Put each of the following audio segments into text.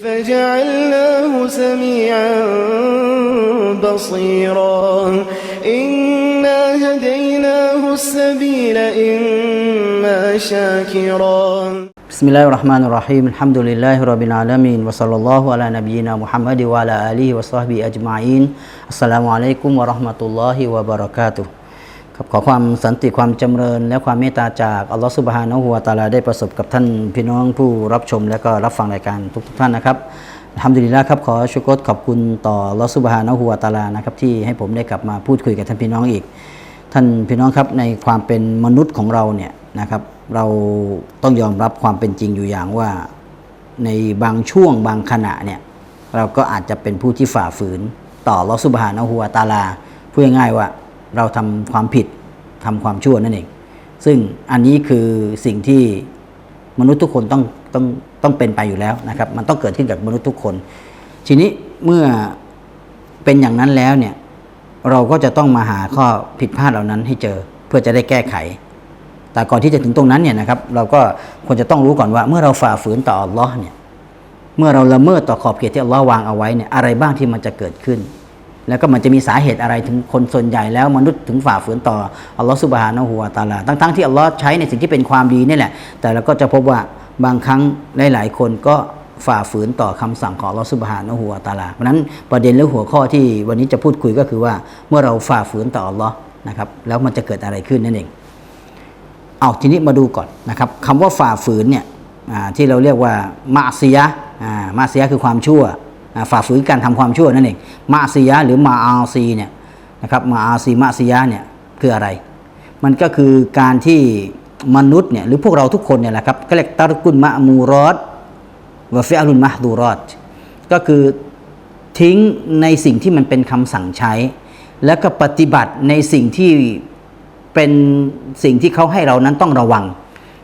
فجعلناه سميعا بصيرا. إنا هديناه السبيل إما شاكرا. بسم الله الرحمن الرحيم. الحمد لله رب العالمين وصلى الله على نبينا محمد وعلى آله وصحبه أجمعين. السلام عليكم ورحمة الله وبركاته. ครับขอความสันติความจำเริญ และความเมตตาจากอัลลอฮฺสุบฮานะฮูวะตาลาได้ประสบกับท่านพี่น้องผู้รับชมและก็รับฟังรายการทุกๆท่านนะครับทำดีแล้วครับขอชุกรขอบคุณต่ออัลลอฮฺสุบฮานะฮูวะตาลานะครับที่ให้ผมได้กลับมาพูดคุยกับท่านพี่น้องอีก ท่านพี่น้องครับในความเป็นมนุษย์ของเราเนี่ยนะครับเราต้องยอมรับความเป็นจริงอยู่อย่างว่า ในบางช่วงบางขณะเนี่ยเราก็อาจจะเป็นผู้ที่ฝ่าฝืน ต่อลอสุบฮานะฮูวาตาลาพูดง่ายๆว่าเราทำความผิด ทำความชั่วนั่นเอง ซึ่งอันนี้คือสิ่งที่มนุษย์ทุกคนต้องต้องต้องเป็นไปอยู่แล้วนะครับ มันต้องเกิดขึ้นกับมนุษย์ทุกคน ทีนี้เมื่อเป็นอย่างนั้นแล้วเนี่ยเราก็จะต้องมาหาข้อผิดพลาดเหล่านั้นให้เจอเพื่อจะได้แก้ไข แต่ก่อนที่จะถึงตรงนั้นเนี่ยนะครับ เราก็ควรจะต้องรู้ก่อนว่า เมื่อเราฝ่าฝืนต่ออัลลอฮ์เนี่ยเมื่อเราละเมิดต่อขอบเขตที่อัลลอฮ์วางเอาไว้เนี่ยอะไรบ้างที่มันจะเกิดขึ้น แล้วก็มันจะมีสาเหตุอะไรถึงคนส่วนใหญ่แล้วมนุษย์ถึงฝ่าฝืนต่ออัลลอฮ์สุบฮานะฮูวาตาลาทั้งๆที่อัลลอฮ์ใช้ในสิ่งที่เป็นความดีนี่แหละ แต่เราก็จะพบว่าบางครั้งหลาย ๆ คนก็ฝ่าฝืนต่อคำสั่งของอัลลอฮ์สุบฮานะฮูวาตาลาเพราะนั้นประเด็นหรือหัวข้อที่วันนี้จะพูดคุยก็คือว่าเมื่อเราฝ่าฝืนต่ออัลลอฮ์นะครับแล้วมันจะเกิดอะไรขึ้นนั่นเอง เอาทีนี้มาดูก่อนนะครับคำว่าฝ่าฝืนเนี่ยที่เราเรียกว่ามาเซียมาเซียคือความชั่ว ฝ่าฝืนการทำความชั่วนั่นเองมาซียหรือมาอาซีเนี่ยนะครับมาอาซีมาซียเนี่ยคืออะไร มันก็คือการที่มนุษย์เนี่ยหรือพวกเราทุกคนเนี่ยแหละครับก็เรียกตารกุลมะมูรอดวะฟิอัลุนมะดูรอดก็คือทิ้งในสิ่งที่มันเป็นคำสั่งใช้ แล้วก็ปฏิบัติในสิ่งที่เป็นสิ่งที่เขาให้เรานั้นต้องระวัง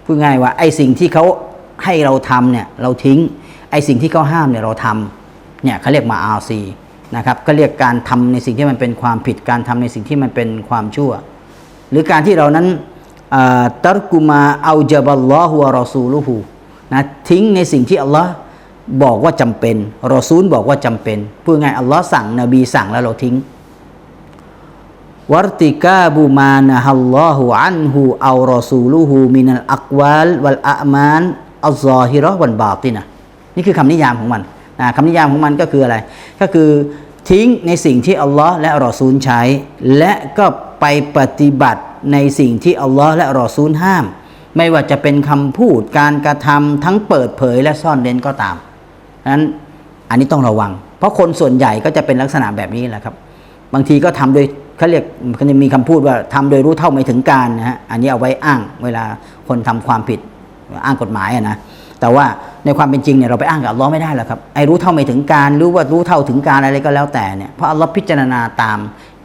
พูดง่ายว่าไอ้สิ่งที่เขาให้เราทำเนี่ยเราทิ้งไอ้สิ่งที่เขาห้ามเนี่ยเราทำ เนี่ยเขาเรียกมาอาซีนะครับก็เรียกการทำในสิ่งที่มันเป็นความผิดการทำในสิ่งที่มันเป็นความชั่ว หรือการที่เรานั้นตัรกุมาเอาจบัลลอฮุวะรอซูลุฮูนะทิ้งในสิ่งที่อัลลอฮ์บอกว่าจำเป็นรอซูลบอกว่าจำเป็นพูดง่ายอัลลอฮ์สั่งนบีสั่งแล้วเราทิ้งวัรติกาบูมานะฮัลลอฮุอันฮูเอารอซูลูฮูมินัลอักวาลวัลอะมานอัลซอฮิรอวันบาตินะนี่คือคำนิยามของมัน นะคำนิยามของมันก็คืออะไร ก็คือทิ้งในสิ่งที่อัลลอฮ์และรอซูลใช้ และก็ไปปฏิบัติในสิ่งที่อัลลอฮ์และรอซูลห้าม ไม่ว่าจะเป็นคำพูดการกระทำทั้งเปิดเผยและซ่อนเร้นก็ตามนั้นอันนี้ต้องระวัง เพราะคนส่วนใหญ่ก็จะเป็นลักษณะแบบนี้แหละครับ บางทีก็ทำโดยเขาเรียกเขาจะมีคำพูดว่าทำโดยรู้เท่าไม่ถึงการนะฮะอันนี้เอาไว้อ้างเวลาคนทำความผิดอ้างกฎหมายนะแต่ว่า ในความเป็นจริงเนี่ยเราไปอ้างกับอัลลอฮ์ไม่ได้หรอกครับไอ้รู้เท่าไม่ถึงการรู้ว่ารู้เท่าถึงการอะไรก็แล้วแต่เนี่ยเพราะอัลลอฮ์พิจารณาตาม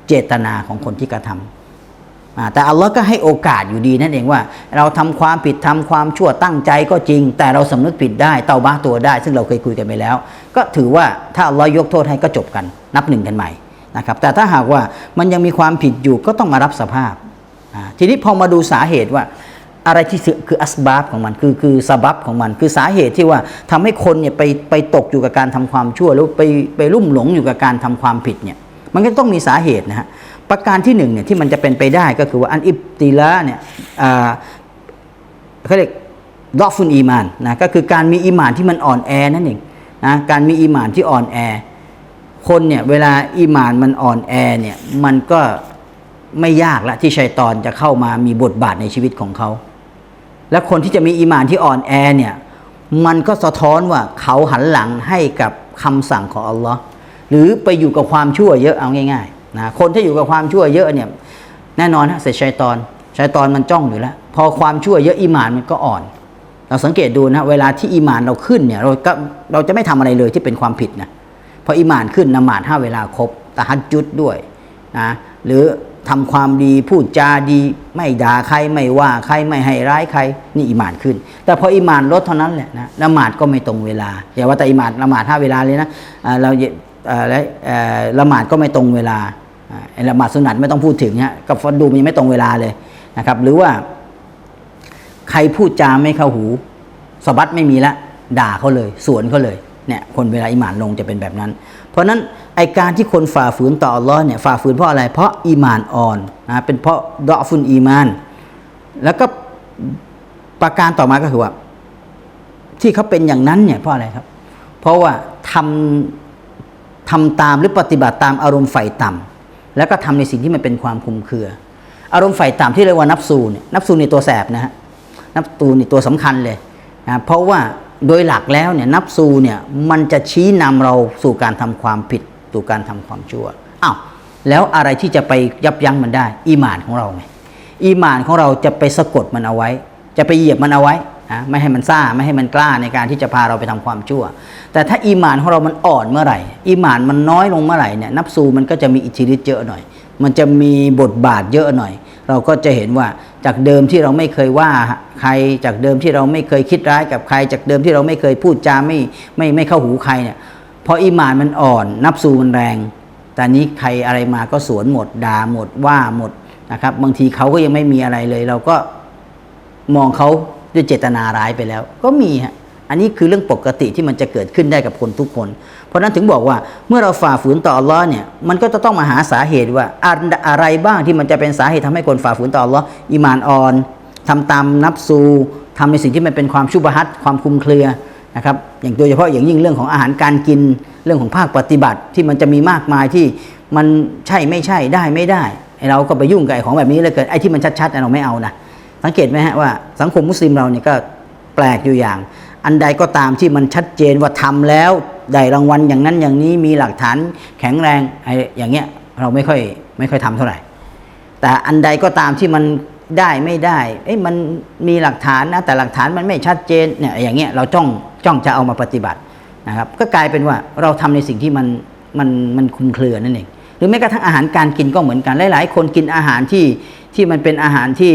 เจตนาของคนที่กระทำอ่าแต่อัลลอฮ์ก็ให้โอกาสอยู่ดีนั่นเองว่า เราทำความผิดทำความชั่วตั้งใจก็จริง แต่เราสำนึกผิดได้เตาบ้าตัวได้ ซึ่งเราเคยคุยกันไปแล้ว ก็ถือว่าถ้าอัลลอฮ์ยกโทษให้ก็จบกัน นับหนึ่งกันใหม่นะครับแต่ถ้าหากว่ามันยังมีความผิดอยู่ก็ต้องมารับสภาพทีนี้พอมาดูสาเหตุว่า อะไรที่คืออัสบาบของมันคือคือสาบับของมัน คือสาเหตุที่ว่าทำให้คนเนี่ยไปไปตกอยู่กับการทำความชั่วแล้วไปไปลุ่มหลงอยู่กับการทำความผิดเนี่ยมันก็ต้องมีสาเหตุนะฮะประการที่หนึ่งเนี่ยที่มันจะเป็นไปได้ก็คือว่าอันอิบติละเนี่ยอ่าเขาเรียกดอฟุนอีมานนะก็คือการมีอีมานที่มันอ่อนแอนั่นเองนะการมีอีมานที่อ่อนแอ คนเนี่ยเวลาอีมานมันอ่อนแอเนี่ยมันก็ไม่ยากละที่ชัยตอนจะเข้ามามีบทบาทในชีวิตของเขา และคนที่จะมีอีหมานที่อ่อนแอเนี่ยมันก็สะท้อนว่าเขาหันหลังให้กับคำสั่งของอัลลอฮ์หรือไปอยู่กับความชั่วเยอะเอาง่ายๆนะคนที่อยู่กับความชั่วเยอะเนี่ยแน่นอนฮะเสร็จชัยตอนชัยตอนมันจ้องอยู่แล้ว พอความชั่วเยอะอีหมานมันก็อ่อน เราสังเกตดูนะเวลาที่อีหมานเราขึ้นเนี่ยเราก็เราจะไม่ทำอะไรเลยที่เป็นความผิดนะพออิมานขึ้นนมาดห้าเวลาครบตะฮัดจุดด้วยนะหรือ ทำความดีพูดจาดี ไม่ด่าใครไม่ว่าใครไม่ให้ร้ายใคร นี่อิมานขึ้น แต่พออิมานลดเท่านั้นแหละนะละหมาดก็ไม่ตรงเวลาอย่าว่าแต่อิมานละหมาดห้าเวลาเลยนะอ่าเราอ่าและอ่าละหมาดก็ไม่ตรงเวลาละหมาดสุนัตไม่ต้องพูดถึงฮะกับฟันดูมันยังไม่ตรงเวลาเลยนะครับ หรือว่า ใครพูดจาไม่เข้าหูสะบัดไม่มีละด่าเขาเลย สวนเขาเลยเนี่ยคนเวลาอิหมานลงจะเป็นแบบนั้น เพราะนั้นไอการที่คนฝ่าฝืนต่ออัลลอฮ์เนี่ยฝ่าฝืนเพราะอะไร เพราะอีมานอ่อนนะเป็นเพราะดอฟุนอีมาน แล้วก็ประการต่อมาก็คือว่า ที่เขาเป็นอย่างนั้นเนี่ยเพราะอะไรครับ เพราะว่าทำทำตามหรือปฏิบัติตามอารมณ์ไฟต่ำแล้วก็ทำในสิ่งที่มันเป็นความคุมเครือ อารมณ์ไฟต่ำที่เรียกว่านับซูเนี่ยนับซูนในตัวแสบนะฮะนับซูนในตัวสำคัญเลยนะเพราะว่า โดยหลักแล้วเนี่ยนับซูเนี่ยมันจะชี้นำเราสู่การทำความผิดสู่การทำความชั่วอ้าวแล้วอะไรที่จะไปยับยั้งมันได้ อีหมานของเราไงอีหมานของเราจะไปสะกดมันเอาไว้ จะไปเหยียบมันเอาไว้นะไม่ให้มันซ่าไม่ให้มันกล้าในการที่จะพาเราไปทำความชั่ว แต่ถ้าอีหมานของเรามันอ่อนเมื่อไหร่ อีหมานมันน้อยลงเมื่อไหร่เนี่ยนับซูมันก็จะมีอิทธิฤทธิ์เยอะหน่อย มันจะมีบทบาทเยอะหน่อย เราก็จะเห็นว่า จากเดิมที่เราไม่เคยว่าใครจากเดิมที่เราไม่เคยคิดร้ายกับใคร จากเดิมที่เราไม่เคยพูดจาไม่ไม่ไม่เข้าหูใครเนี่ยพออีหมานมันอ่อน นับสูมันแรง แต่นี้ใครอะไรมาก็สวนหมดด่าหมดว่าหมดนะครับบางทีเขาก็ยังไม่มีอะไรเลย เราก็มองเขาด้วยเจตนาร้ายไปแล้ว ก็มีฮะ อันนี้คือเรื่องปกติที่มันจะเกิดขึ้นได้กับคนทุกคน เพราะนั้นถึงบอกว่าเมื่อเราฝ่าฝืนต่ออัลลอฮ์เนี่ยมันก็จะต้องมาหาสาเหตุว่าอะไรบ้างที่มันจะเป็นสาเหตุทำให้คนฝ่าฝืนต่ออัลลอฮ์อีมานอ่อนทำตามนับซูทำในสิ่งที่มันเป็นความชุบฮัตความคุมเครือนะครับอย่างโดยเฉพาะอย่างยิ่งเรื่องของอาหารการกินเรื่องของภาคปฏิบัติที่มันจะมีมากมายที่มันใช่ไม่ใช่ได้ไม่ได้ไอ้เราก็ไปยุ่งกับไอ้ของแบบนี้เลยเกิดไอ้ที่มันชัดๆเราไม่เอานะสังเกตไหมฮะว่าสังคมมุสลิมเราเนี่ยก็แปลกอยู่อย่าง อันใดก็ตามที่มันชัดเจนว่าทำแล้วได้รางวัลอย่างนั้นอย่างนี้มีหลักฐานแข็งแรงไอ้อย่างเงี้ยเราไม่ค่อยไม่ค่อยทำเท่าไหร่ แต่อันใดก็ตามที่มันได้ไม่ได้เอ้ยมันมีหลักฐานนะแต่หลักฐานมันไม่ชัดเจนเนี่ยอย่างเงี้ยเราจ้องจ้องจะเอามาปฏิบัตินะครับ ก็กลายเป็นว่าเราทำในสิ่งที่มันมันมันคลุมเครือนั่นเองหรือแม้กระทั่งอาหารการกินก็เหมือนกันหลาย ๆ คนกินอาหารที่ที่มันเป็นอาหารที่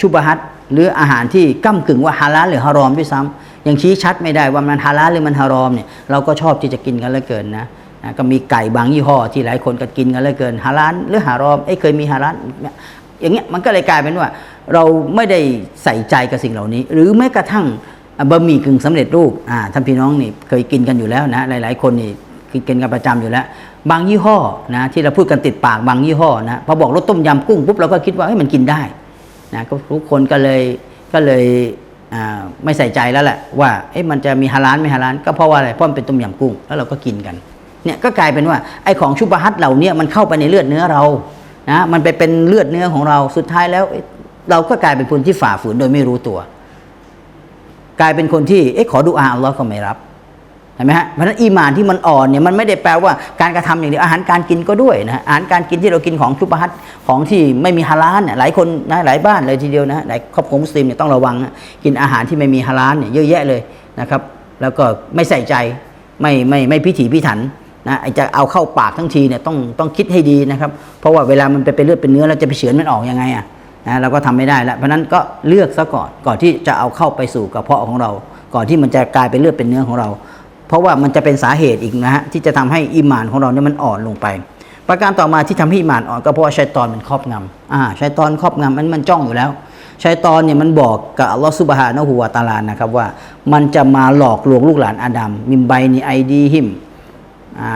ชุบฮัต หรืออาหารที่ก้ากึ่งว่าฮาลาลหรือฮารอมด้วยซ้ำยังชี้ชัดไม่ได้ว่ามันฮาลาลหรือมันฮารอมเนี่ยเราก็ชอบที่จะกินกันเหลือเกินนะนะก็มีไก่บางยี่ห้อที่หลายคนก็กินกันเหลือเกินฮาลาลหรือฮารอมเอ้เคยมีฮาลาลอย่างเงี้ยมันก็เลยกลายเป็นว่า เราไม่ได้ใส่ใจกับสิ่งเหล่านี้ หรือแม้กระทั่งบะหมี่กึ่งสำเร็จรูปอ่าท่านพี่น้องนี่เคยกินกันอยู่แล้วนะหลาย ๆ คนนี่กินกันกันประจำอยู่แล้ว บางยี่ห้อนะที่เราพูดกันติดปากบางยี่ห้อนะพอบอกรสต้มยำกุ้งปุ๊บเราก็คิดว่าเฮ้ยมันกินได้ นะก็ทุกคนก็เลยก็เลยไม่ใส่ใจแล้วแหละว่ามันจะมีฮาลาลไม่ฮาลาลก็เพราะว่าอะไรเพราะมันเป็นต้มยำกุ้งแล้วเราก็กินกันเนี่ยก็กลายเป็นว่าไอ้ของชุบฮัตเหล่านี้มันเข้าไปในเลือดเนื้อเรานะมันไปเป็นเลือดเนื้อของเราสุดท้ายแล้วเอ๊ะเราก็กลายเป็นคนที่ฝ่าฝืนโดยไม่รู้ตัว กลายเป็นคนที่เอ๊ะขอดูอาอัลลอฮ์ก็ไม่รับ เห็นไหมฮะเพราะฉะนั้นอีหมานที่มันอ่อนเนี่ยมันไม่ได้แปลว่าการกระทำอย่างเดียวอาหารการกินก็ด้วยนะอาหารการกินที่เรากินของชุบฮัตของที่ไม่มีฮาลาลเนี่ยหลายคนนะหลายบ้านเลยทีเดียวนะหลายครอบครัวมุสลิมเนี่ยต้องระวังนะกินอาหารที่ไม่มีฮาลาลเนี่ยเยอะแยะเลยนะครับ แล้วก็ไม่ใส่ใจไม่ไม่ไม่พิถีพิถันนะไอจะเอาเข้าปากทั้งทีเนี่ยต้องต้องคิดให้ดีนะครับ เพราะว่าเวลามันไปเป็นเลือดเป็นเนื้อแล้วจะไปเฉือนมันออกยังไงอะนะเราก็ทำไม่ได้แล้วเพราะนั้นก็เลือกซะก่อนก่อนที่จะเอาเข้าไปสู่กระเพาะของเรา ก่อนที่มันจะกลายเป็นเลือดเป็นเนื้อของเรา ราะว่ามันจะเป็นสาเหตุอีกนะฮะที่จะทำให้อิมานของเราเนี่ยมันอ่อนลงไป ประการต่อมาที่ทำให้อิมานอ่อนก็เพราะว่าชัยตอนมันครอบงำอ่าชัยตอนครอบงำมันมันจ้องอยู่แล้วชัยตอนเนี่ยมันบอกกับอัลลอฮฺซุบฮานะฮูวาตาลานะครับว่ามันจะมาหลอกลวงลูกหลานอาดัมมิมไบนีไอดีหิมอ่า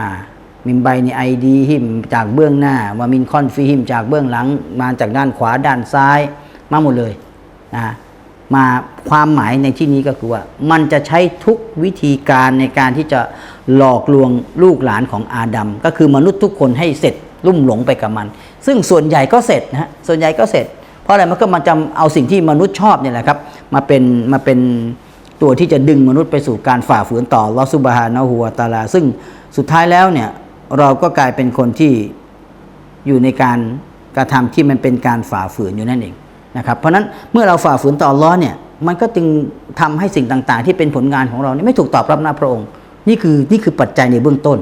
มิมไบในไอดีหิมจากเบื้องหน้ามามินคอนฟีหิมจากเบื้องหลัง มาจากด้านขวาด้านซ้ายมาหมดเลยนะ มาความหมายในที่นี้ก็คือว่า มันจะใช้ทุกวิธีการในการที่จะหลอกลวงลูกหลานของอาดัมก็คือมนุษย์ทุกคนให้เสร็จลุ่มหลงไปกับมัน ซึ่งส่วนใหญ่ก็เสร็จนะฮะส่วนใหญ่ก็เสร็จ เพราะอะไรมันก็มาจำเอาสิ่งที่มนุษย์ชอบเนี่ยแหละครับมาเป็นมาเป็นตัวที่จะดึงมนุษย์ไปสู่การฝ่าฝืนต่อลอสุบฮานะฮูวตาลา ซึ่งสุดท้ายแล้วเนี่ยเราก็กลายเป็นคนที่อยู่ในการกระทำที่มันเป็นการฝ่าฝืนอยู่นั่นเอง นะครับเพราะนั้นเมื่อเราฝ่าฝืนต่ออัลล้อฮ์เนี่ยมันก็จึงทำให้สิ่งต่างๆ ที่เป็นผลงานของเราเนี่ยไม่ถูกตอบรับหน้าพระองค์ นี่คือนี่คือปัจจัยในเบื้องต้น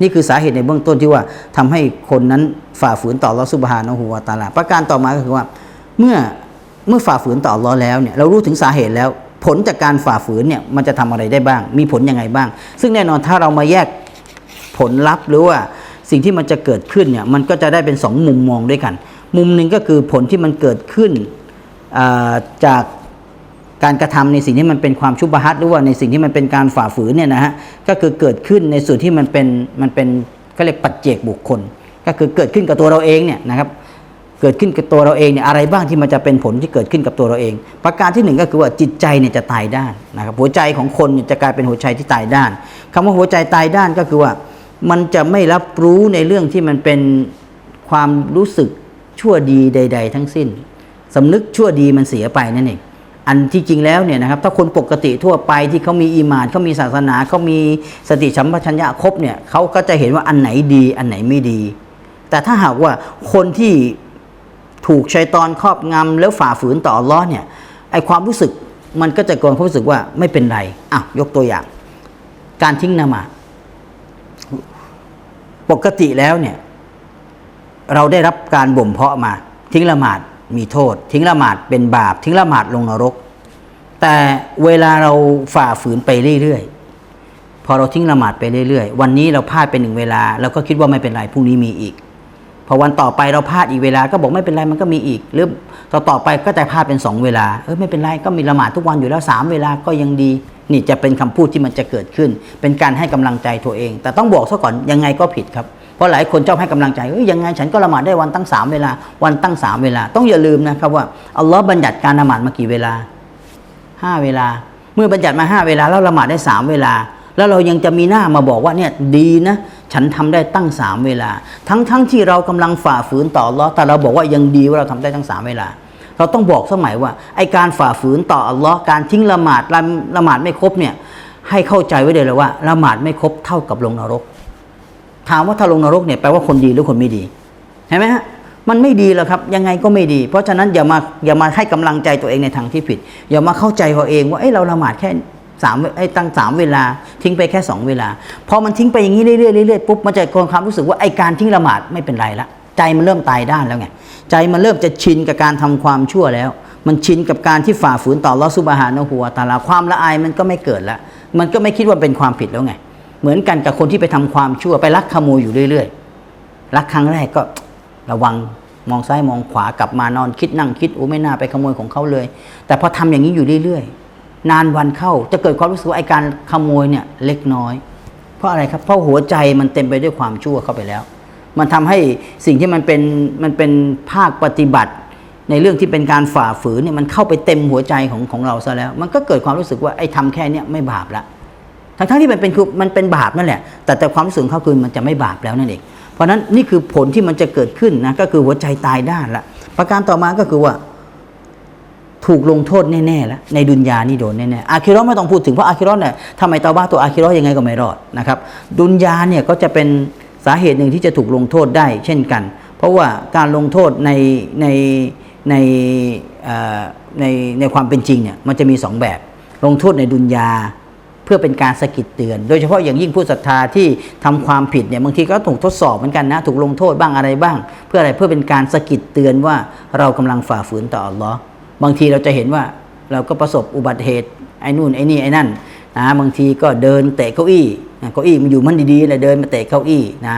นี่คือสาเหตุในเบื้องต้นที่ว่าทำให้คนนั้นฝ่าฝืนต่อลอสุบฮานะฮูวาตาลาประการต่อมาก็คือว่าเมื่อเมื่อฝ่าฝืนต่ออัลอแล้วเนี่ยเรารู้ถึงสาเหตุแล้ว ผลจากการฝ่าฝืนเนี่ยมันจะทำอะไรได้บ้าง มีผลยังไงบ้าง ซึ่งแน่นอนถ้าเรามาแยกผลลัพธ์หรือว่าสิ่งที่มันจะเกิดขึ้นเนี่ยมันก็จะได้เป็นสองมุมมองด้วยกัน มุมหนึ่งก็คือผลที่มันเกิดขึ้น จากการกระทำในสิ่งที่มันเป็นความชุบฮัตหรือว่าในสิ่งที่มันเป็นการฝ่าฝืนเนี่ยนะฮะก็คือเกิดขึ้นในส่วนที่มันเป็นมันเป็นก็เรียกปัจเจกบุคคล ก็คือเกิดขึ้นกับตัวเราเองเนี่ยนะครับเกิดขึ้นกับตัวเราเองเนี่ยอะไรบ้างที่มันจะเป็นผลที่เกิดขึ้นกับตัวเราเอง ประการที่หนึ่งก็คือว่าจิตใจเนี่ยจะตายด้านนะครับหัวใจของคนจะกลายเป็นหัวใจที่ตายด้านคำว่าหัวใจตายด้านก็คือว่ามันจะไม่รับรู้ในเรื่องที่มันเป็นความรู้สึกชั่วดีใด ๆ ทั้งสิ้น สำนึกชั่วดีมันเสียไปนั่นเองอันที่จริงแล้วเนี่ยนะครับถ้าคนปกติทั่วไปที่เขามีอีมานเขามีศาสนาเขามีสติสัมปชัญญะครบเนี่ยเขาก็จะเห็นว่าอันไหนดี อันไหนไม่ดี แต่ถ้าหากว่าคนที่ถูกชัยตอนครอบงำแล้วฝ่าฝืนต่ออัลเลอฮ์เนี่ยไอความรู้สึกมันก็จะเกิดความรู้สึกว่าไม่เป็นไรอะยกตัวอย่าง การทิ้งนามาปกติแล้วเนี่ยเราได้รับการบ่มเพาะมาทิ้งละหมาด มีโทษ ทิ้งละหมาดเป็นบาป ทิ้งละหมาดลงนรก แต่เวลาเราฝ่าฝืนไปเรื่อยๆ พอเราทิ้งละหมาดไปเรื่อยๆ วันนี้เราพลาดไปหนึ่งเวลาเราก็คิดว่าไม่เป็นไรพรุ่งนี้มีอีก พอวันต่อไปเราพลาดอีกเวลาก็บอกไม่เป็นไรมันก็มีอีก หรือต่อต่อไปก็จะพลาดเป็นสองเวลาเออไม่เป็นไรก็มีละหมาดทุกวันอยู่แล้วสามเวลาก็ยังดี นี่จะเป็นคำพูดที่มันจะเกิดขึ้น เป็นการให้กำลังใจตัวเอง แต่ต้องบอกซะก่อนยังไงก็ผิดครับ เพราะหลายคนชอบให้กำลังใจเอ้ยยังไงฉันก็ละหมาดได้วันตั้งสามเวลา วันตั้งสามเวลา ต้องอย่าลืมนะครับว่าอัลลอฮ์บัญญัติการละหมาดมากี่เวลาห้าเวลา เมื่อบัญญัติมาห้าเวลาแล้วละหมาดได้สามเวลา แล้วเรายังจะมีหน้ามาบอกว่าเนี่ยดีนะฉันทำได้ตั้งสามเวลา ทั้งทั้งที่เรากำลังฝ่าฝืนต่ออัลลอฮ์แต่เราบอกว่ายังดีว่าเราทำได้ทั้งสามเวลาเราต้องบอกสมัยว่าไอการฝ่าฝืนต่ออัลลอฮ์การทิ้งละหมาดละละหมาดไม่ครบเนี่ยให้เข้าใจไว้เลยเลยว่าละหมาดไม่ครบเท่ากับลงนรก ถามว่าถ้าลงนรกเนี่ยแปลว่าคนดีหรือคนไม่ดีเห็นไหมฮะมันไม่ดีหรอกครับ ยังไงก็ไม่ดี เพราะฉะนั้นอย่ามาอย่ามาให้กำลังใจตัวเองในทางที่ผิด อย่ามาเข้าใจตัวเองว่าเอ้เราละหมาดแค่สามไอ้ตั้งสามเวลา ทิ้งไปแค่สองเวลา พอมันทิ้งไปอย่างนี้เรื่อยๆเรื่อยๆปุ๊บมันจะเกิดความรู้สึกว่าไอ้การทิ้งละหมาดไม่เป็นไรละใจมันเริ่มตายด้านแล้วไงใจมันเริ่มจะชินกับการทำความชั่วแล้ว มันชินกับการที่ฝ่าฝืนต่อลอสุบฮานะฮูวตาลาความละอายมันก็ไม่เกิดล้วมันก็ไม่คิดว่าเป็นความผิดแล้วไง เหมือนกันกับคนที่ไปทำความชั่วไปลักขโมยอยู่เรื่อยๆลักครั้งแรกก็ระวังมองซ้ายมองขวากลับมานอนคิดนั่งคิดโอ้ไม่น่าไปขโมยของเขาเลย แต่พอทำอย่างนี้อยู่เรื่อยๆ นานวันเข้าจะเกิดความรู้สึกว่าไอการขโมยเนี่ยเล็กน้อย เพราะอะไรครับ เพราะหัวใจมันเต็มไปด้วยความชั่วเข้าไปแล้ว มันทำให้สิ่งที่มันเป็นมันเป็นภาคปฏิบัติ ในเรื่องที่เป็นการฝ่าฝืนเนี่ยมันเข้าไปเต็มหัวใจของของเราซะแล้ว มันก็เกิดความรู้สึกว่าไอ้ทำแค่เนี้ยไม่บาปละ ทั้งทั้งที่มันเป็นคือมันเป็นบาปนั่นแหละ แต่แต่ความรู้สึกของเขาคือมันจะไม่บาปแล้วนั่นเองเพราะฉะนั้นนี่คือผลที่มันจะเกิดขึ้นนะก็คือหัวใจตายด้านละประการต่อมาก็คือว่า ถูกลงโทษแน่ๆแล้วในดุนยานี่โดนแน่ๆอาคิรอไม่ต้องพูดถึงเพราะอาคิรอเนี่ยทำไมตาบ้าตัวอาคิรอยังไงก็ไม่รอดนะครับดุนยาเนี่ยก็จะเป็นสาเหตุหนึ่งที่จะถูกลงโทษได้ เช่นกัน เพราะว่าการลงโทษในในในในในความเป็นจริงเนี่ยมันจะมีสองแบบ ลงโทษในดุนยา เพื่อเป็นการสะกิดเตือน โดยเฉพาะอย่างยิ่งผู้ศรัทธาที่ทำความผิดเนี่ยบางทีก็ถูกทดสอบเหมือนกันนะถูกลงโทษบ้างอะไรบ้าง เพื่ออะไรเพื่อเป็นการสะกิดเตือนว่าเรากำลังฝ่าฝืนต่ออัลลอฮ์บางทีเราจะเห็นว่าเราก็ประสบอุบัติเหตุไอ้นู่นไอ้นี่ไอ้นั่นนะบางทีก็เดินเตะเก้าอี้เก้าอี้มันอยู่มันดีๆเลยเดินมาเตะเก้าอี้นะ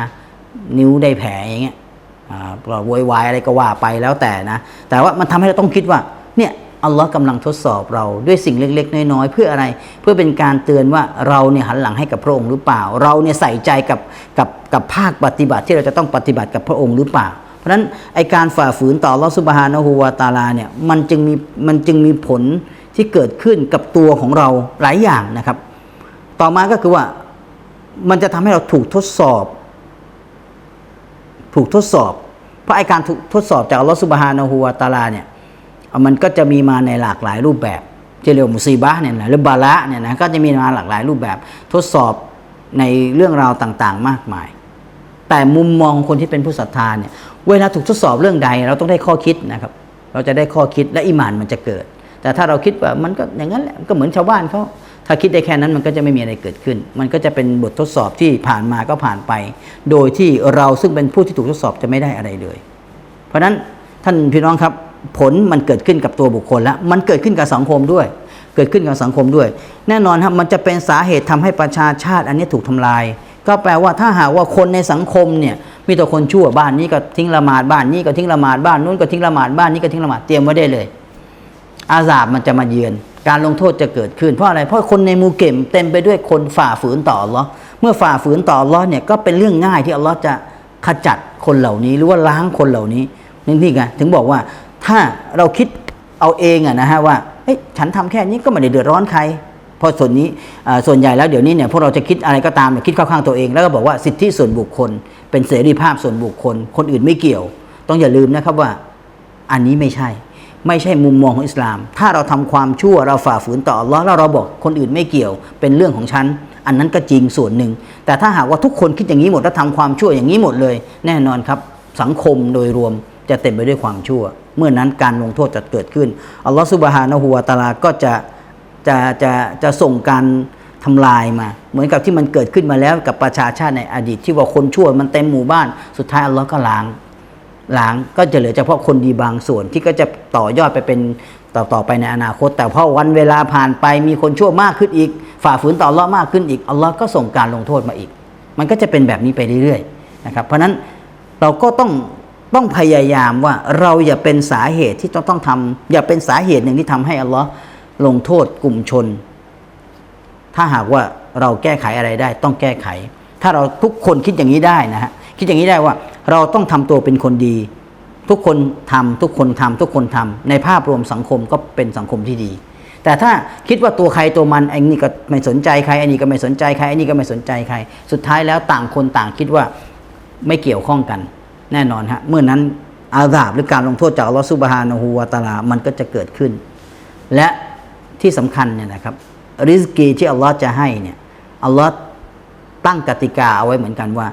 นิ้วได้แผลอย่างเงี้ยอ่าก็โวยวายอะไรก็ว่าไปแล้วแต่นะ แต่ว่ามันทำให้เราต้องคิดว่า อัลลอฮ์กำลังทดสอบเราด้วยสิ่งเล็ก ๆ น้อย ๆ เพื่ออะไร เพื่อเป็นการเตือนว่าเราเนี่ยหันหลังให้กับพระองค์หรือเปล่า เราเนี่ยใส่ใจกับกับกับภาคปฏิบัติที่เราจะต้องปฏิบัติกับพระองค์หรือเปล่า เพราะฉะนั้นไอการฝ่าฝืนต่ออัลลอฮ์ซุบฮานะฮูวาตาลาเนี่ยมันจึงมีมันจึงมีผลที่เกิดขึ้นกับตัวของเราหลายอย่างนะครับ ต่อมาก็คือว่ามันจะทำให้เราถูกทดสอบ ถูกทดสอบ เพราะไอการถูกทดสอบจากอัลลอฮฺสุบฮานะฮูวาตาลาเนี่ย มันก็จะมีมาในหลากหลายรูปแบบที่เรียกมุซีบะเนี่ยนะหรือบาละเนี่ยนะก็จะมีมาหลากหลายรูปแบบ ทดสอบในเรื่องราวต่างๆ มากมาย แต่มุมมองคนที่เป็นผู้ศรัทธาเนี่ยเวลาถูกทดสอบเรื่องใด เราต้องได้ข้อคิดนะครับ เราจะได้ข้อคิดและอิมานมันจะเกิด แต่ถ้าเราคิดว่ามันก็อย่างนั้นแหละก็เหมือนชาวบ้านเขาถ้าคิดได้แค่นั้นมันก็จะไม่มีอะไรเกิดขึ้น มันก็จะเป็นบททดสอบที่ผ่านมาก็ผ่านไป โดยที่เราซึ่งเป็นผู้ที่ถูกทดสอบจะไม่ได้อะไรเลย เพราะฉะนั้นท่านพี่น้องครับ ผลมันเกิดขึ้นกับตัวบุคคลแล้ว มันเกิดขึ้นกับสังคมด้วย เกิดขึ้นกับสังคมด้วย แน่นอนครับมันจะเป็นสาเหตุทำให้ประชาชาติอันนี้ถูกทำลาย ก็แปลว่าถ้าหากว่าคนในสังคมเนี่ยมีแต่คนชั่วบ้านนี้ก็ทิ้งละหมาดบ้านนี้ก็ทิ้งละหมาดบ้านนู้นก็ทิ้งละหมาดบ้านนี้ก็ทิ้งละหมาดเตรียมไว้ได้เลย อาซาบมันจะมาเยือน การลงโทษจะเกิดขึ้นเพราะอะไรเพราะคนในมูเก็มเต็มไปด้วยคนฝ่าฝืนต่ออัลลอฮ์เมื่อฝ่าฝืนต่ออัลลอฮ์เนี่ยก็เป็นเรื่องง่ายที่อัลลอฮ์จะขจัดคนเหล่านี้หรือว่าล้างคนเหล่านี้นี่ไงถึงบอกว่า ถ้าเราคิดเอาเองอะนะฮะว่าฉันทำแค่นี้ก็ไม่ได้เดือดร้อนใคร เพราะส่วนนี้ส่วนใหญ่แล้วเดี๋ยวนี้เนี่ยพวกเราจะคิดอะไรก็ตามคิดเข้าข้างตัวเอง แล้วก็บอกว่าสิทธิส่วนบุคคล เป็นเสรีภาพส่วนบุคคล คนอื่นไม่เกี่ยว ต้องอย่าลืมนะครับว่าอันนี้ไม่ใช่ ไม่ใช่มุมมองของอิสลาม ถ้าเราทำความชั่วเราฝ่าฝืนต่ออัลลอฮ์แล้วเราบอกคนอื่นไม่เกี่ยว เป็นเรื่องของฉันอันนั้นก็จริงส่วนหนึ่ง แต่ถ้าหากว่าทุกคนคิดอย่างนี้หมดแล้วทำความชั่วอย่างนี้หมดเลย แน่นอนครับสังคมโดยรวมจะเต็มไปด้วยความชั่ว เมื่อนั้นการลงโทษจะเกิดขึ้นอัลลอฮ์ซุบฮานะฮูวะตาลาก็จะจะจะจะส่งการทำลายมา เหมือนกับที่มันเกิดขึ้นมาแล้วกับประชาชาติในอดีต ที่ว่าคนชั่วมันเต็มหมู่บ้านสุดท้ายอัลลอฮ์ก็ล้างล้างก็จะเหลือเฉพาะคนดีบางส่วนที่ก็จะต่อยอดไปเป็นต่อต่อไปในอนาคต แต่พอวันเวลาผ่านไปมีคนชั่วมากขึ้นอีก ฝ่าฝืนต่ออัลลอฮ์มากขึ้นอีกอัลลอฮ์ก็ส่งการลงโทษมาอีก มันก็จะเป็นแบบนี้ไปเรื่อยๆนะครับเพราะฉะนั้นเราก็ต้อง ต้องพยายามว่าเราอย่าเป็นสาเหตุที่ต้องต้องทำอย่าเป็นสาเหตุหนึ่งที่ทำให้อัลลอฮ์ลงโทษกลุ่มชน ถ้าหากว่าเราแก้ไขอะไรได้ ต้องแก้ไข ถ้าเราทุกคนคิดอย่างนี้ได้นะฮะคิดอย่างนี้ได้ว่าเราต้องทำตัวเป็นคนดี ทุกคนทำทุกคนทำทุกคนทำในภาพรวมสังคมก็เป็นสังคมที่ดี แต่ถ้าคิดว่าตัวใครตัวมันไอ้นี่ก็ไม่สนใจใครไอ้นี่ก็ไม่สนใจใครไอ้นี่ก็ไม่สนใจใคร สุดท้ายแล้วต่างคนต่างคิดว่าไม่เกี่ยวข้องกัน แน่นอนฮะเมื่อนั้นอาซาบหรือการลงโทษจากอัลลอฮฺซุบฮานะฮูวาตาลามันก็จะเกิดขึ้น และที่สำคัญเนี่ยนะครับริสกีที่อัลลอฮ์จะให้เนี่ยอัลลอฮ์ตั้งกติกาเอาไว้เหมือนกันว่า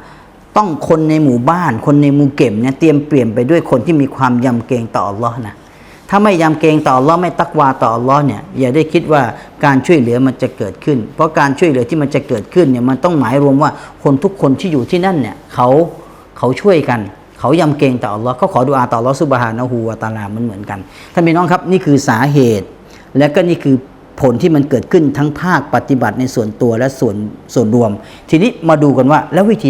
ต้องคนในหมู่บ้าน คนในหมู่เก็มเนี่ยเตรียมเปลี่ยนไปด้วยคนที่มีความยำเกรงต่ออัลลอฮ์นะถ้าไม่ยำเกรงต่ออัลลอฮ์ไม่ตักวาต่ออัลลอฮ์เนี่ยอย่าได้คิดว่าการช่วยเหลือมันจะเกิดขึ้น เพราะการช่วยเหลือที่มันจะเกิดขึ้นเนี่ยมันต้องหมายรวมว่าคนทุกคนที่อยู่ที่นั่นเนี่ยเขาเขาช่วยกัน เขายำเกรงต่ออัลลอฮ์เขาขอดุอาต่ออัลลอฮ์ซุบฮานะฮูวะตาลามันเหมือนกันท่านพี่น้องครับนี่คือสาเหตุ และก็นี่คือผลที่มันเกิดขึ้นทั้งภาคปฏิบัติในส่วนตัวและส่วนส่วนรวม ทีนี้มาดูกันว่าแล้ววิธี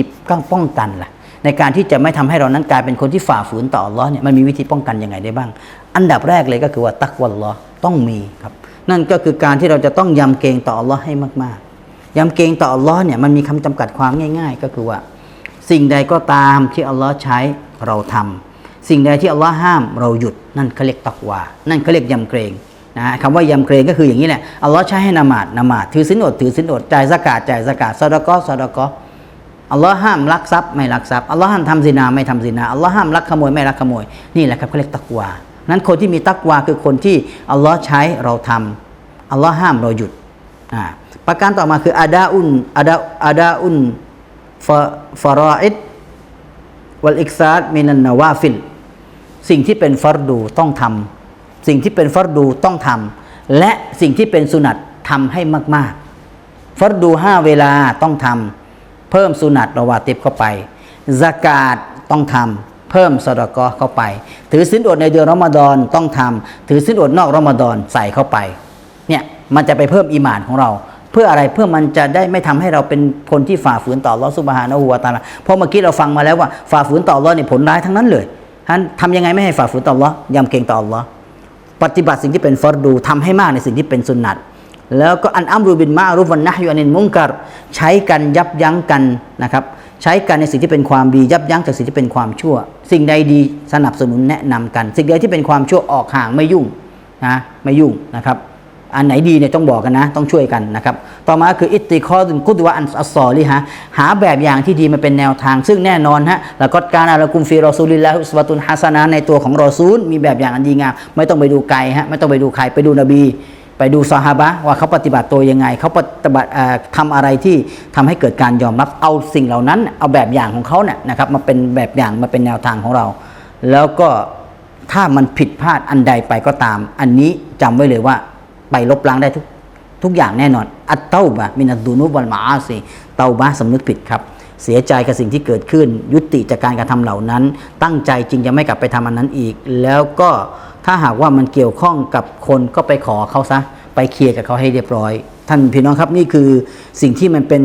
ป้องกันล่ะ ในการที่จะไม่ทำให้เรานั้นกลายเป็นคนที่ฝ่าฝืนต่ออัลลอฮ์เนี่ยมันมีวิธีป้องกันยังไงได้บ้าง อันดับแรกเลยก็คือว่าตักวัลลอฮ์ต้องมีครับ นั่นก็คือการที่เราจะต้องยำเกรงต่ออัลลอฮ์ให้มากๆยำเกรงต่ออัลลอฮ์เนี่ยมันมีคำจำกัดความง่าย ๆ ก็คือว่า สิ่งใดก็ตามที่อัลลอฮ์ใช้เราทำสิ่งใดที่อัลลอฮ์ห้ามเราหยุดนั่นเขาเรียกตักวา นั่นเขาเรียกยำเกรงนะคำว่ายำเกรงก็คืออย่างนี้แหละอัลลอฮ์ใช้ให้นามาดนามาดถือสินอดถือสินอดจ่ายสกาดจ่ายสกาดซอดะกอซอดะกออัลลอฮ์ห้ามลักทรัพย์ไม่ลักทรัพย์อัลลอฮ์ห้ามทำซินาไม่ทำซินาอัลลอฮ์ห้ามลักขโมยไม่ลักขโมยนี่แหละครับเขาเรียกตักวานั้นคนที่มีตักวาคือคนที่อัลลอฮ์ใช้เราทำอัลลอฮ์ห้ามเราหยุดประการต่อมาคืออาดาอุนอาดาอาดาอุน ฟาฟารออิดวัลอิกซาดมินันนาวาฟิลสิ่งที่เป็นฟัรดูต้องทำสิ่งที่เป็นฟัรดูต้องทำและสิ่งที่เป็นสุนัตทำให้มาก ๆ ฟัรดูห้าเวลาต้องทำเพิ่มสุนัตระวาติบเข้าไปสกาดต้องทำเพิ่มสดกอเข้าไป ถือสินอดในเดือนรอมฎอนต้องทำถือสินอดนอกรอมฎอนใส่เข้าไปเนี่ยมันจะไปเพิ่มอีหมานของเรา เพื่ออะไรเพื่อมันจะได้ไม่ทำให้เราเป็นคนที่ฝ่าฝืนต่ออัลอฮ์ซุบฮานะฮูวะตาลาเพราะเมื่อกี้เราฟังมาแล้วว่าฝ่าฝืนต่ออัลอเนี่ยผลร้ายทั้งนั้นเลยท่านทำยังไงไม่ให้ฝ่าฝืนต่ออัลอยำเกรงต่ออัลอปฏิบัติสิ่งที่เป็นฟอร์ดูทำให้มากในสิ่งที่เป็นสุนนัตแล้วก็อันอัมรุบินมารุวันนะฮยุอานินมุงกัรใช้กันยับยั้งกันนะครับใช้กันในสิ่งที่เป็นความดียับยั้งจากสิ่งที่เป็นความชั่ว สิ่งใดดีสนับสนุนแนะนำกัน สิ่งใดที่เป็นความชั่วออกห่างไม่ยุ่งนะไม่ยุ่งนะครับ อันไหนดีเนี่ยต้องบอกกันนะ ต้องช่วยกันนะครับ ต่อมาคืออิตติคอดุนกุดวะอันอัสซอลิฮะหาแบบอย่างที่ดีมาเป็นแนวทาง ซึ่งแน่นอนฮะแล้วก็การอาลกุมฟีรอซูลิลลาฮุสวะตุนฮัสนะในตัวของรอซูล มีแบบอย่างอันดีงาม ไม่ต้องไปดูไกลฮะไม่ต้องไปดูใครไปดูนบี ไปดูซอฮาบะว่าเขาปฏิบัติตัวยังไง เขาปฏิบัติทำอะไรที่ทำให้เกิดการยอมรับเอาสิ่งเหล่านั้น เอาแบบอย่างของเขาเนี่ยนะครับมาเป็นแบบอย่างมาเป็นแนวทางของเรา แล้วก็ถ้ามันผิดพลาดอันใดไปก็ตาม อันนี้จำไว้เลยว่า ไปลบล้างได้ทุกทุกอย่างแน่นอน อัตเต้าบะมินัดดูนุบัลมาอาซีเตาบะสำนึกผิดครับ เสียใจกับสิ่งที่เกิดขึ้น ยุติจากการกระทำเหล่านั้น ตั้งใจจริงจะไม่กลับไปทำอันนั้นอีก แล้วก็ถ้าหากว่ามันเกี่ยวข้องกับคนก็ไปขอเขาซะ ไปเคลียร์กับเขาให้เรียบร้อย ท่านพี่น้องครับนี่คือสิ่งที่มันเป็น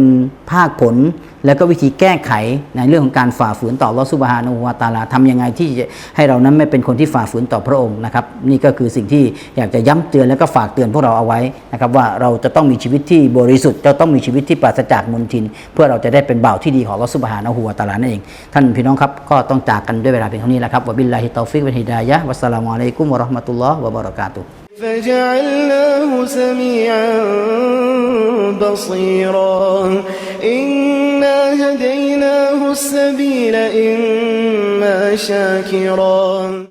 ภาคผล แล้วก็วิธีแก้ไขในเรื่องของการฝ่าฝืนต่ออัลลอฮฺซุบฮานะฮูวาตาลาทำยังไงที่จะให้เรานั้นไม่เป็นคนที่ฝ่าฝืนต่อพระองค์นะครับนี่ก็คือสิ่งที่อยากจะย้ำเตือนแล้วก็ฝากเตือนพวกเราเอาไว้นะครับว่าเราจะต้องมีชีวิตที่บริสุทธิ์จะต้องมีชีวิตที่ปราศจากมลทิน เพื่อเราจะได้เป็นบ่าวที่ดีของอัลลอฮฺซุบฮานะฮูวาตาลานั่นเองท่านพี่น้องครับก็ต้องจากกันด้วยเวลาเพียงเท่านี้แหละครับวะบิลลาฮิตอฟิกวะฮิดายะวัสสลามุอะลัยกุมวะราะห์มะตุลลอฮ์วะบะเราะกาตุ فجعلناه سميعا بصيرا. إنا هديناه السبيل إما شاكرا.